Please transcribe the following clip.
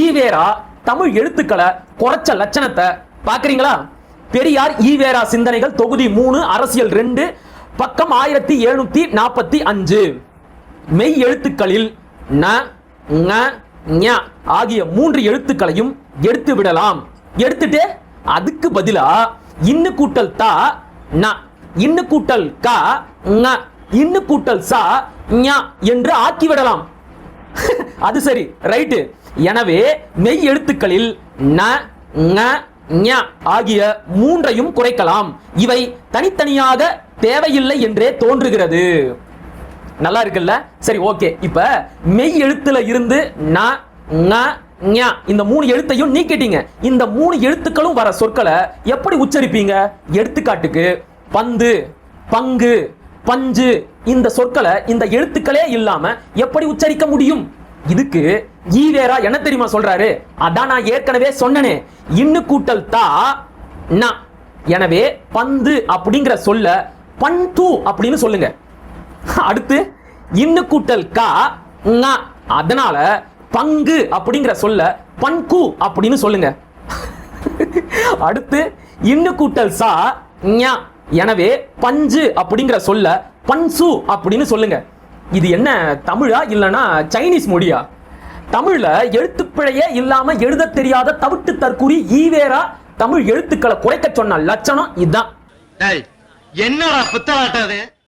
ஈவேரா தமிழ் எழுத்துக்களை குறைச்ச லட்சணத்தை பாக்குறீங்களா பெரியார் ஈவேரா சிந்தனைகள் தொகுதி மூணு அரசியல் ரெண்டு பக்கம் ஆயிரத்தி எழுநூத்தி நாற்பத்தி அஞ்சு. மெய் எழுத்துக்களில் ந ஞ ஆகிய மூன்று எழுத்துக்களையும் எடுத்து விடலாம். எடுத்துட்டு அதுக்கு பதிலா இன்னு கூட்டல் தா ந. இன்னு கூட்டல் க இன்னு கூட்டல் சா என்று ஆக்கி விடலாம். அது சரி ரைட்டு எனவே மெய் எழுத்துக்களில் ந ங ஞ ஆகிய மூன்றையும் குறைக்கலாம். இவை தனித்தனியாக தேவையில்லை என்றே தோன்றுகிறது. நல்லா இருக்குல்ல? சரி ஓகே இப்ப மெய் எழுத்துல இருந்து ந ங ஞா இந்த மூணு எழுத்தையும் நீக்கிட்டீங்க. இந்த மூணு எழுத்துக்களும் வர சொற்களை எப்படி உச்சரிப்பீங்க? எடுத்துக்காட்டுக்கு பந்து பங்கு பஞ்சு இந்த சொற்களை இந்த எழுத்துக்களே இல்லாம எப்படி உச்சரிக்க முடியும்? இதுக்கு ஈவேரா என்ன தெரியுமா சொல்றாரு? அதான் நான் ஏற்கனவே சொன்னனே. இன்னு கூட்டல் தா நான் எனவே பந்து அப்படிங்கிற சொல்ல பந்து அப்படின்னு சொல்லுங்க. அடுத்து இன்னு கூட்டல் கா அதனால பங்கு அப்படிங்கிற சொல்ல பன்கு அப்படின்னு சொல்லுங்க. அடுத்து இன்னு கூட்டல் சா எனவே பஞ்சு அப்படிங்கிற சொல்ல பன்சு அப்படின்னு சொல்லுங்க. இது என்ன தமிழா இல்லனா சைனீஸ் மொழியா? தமிழ்ல எழுத்துப்பிழையே இல்லாம எழுத தெரியாத தவிட்டு தற்குறி ஈவேரா தமிழ் எழுத்துக்களை குறைக்க சொன்ன லட்சணம் இதுதான் என்னடா புத்தலாட்டம்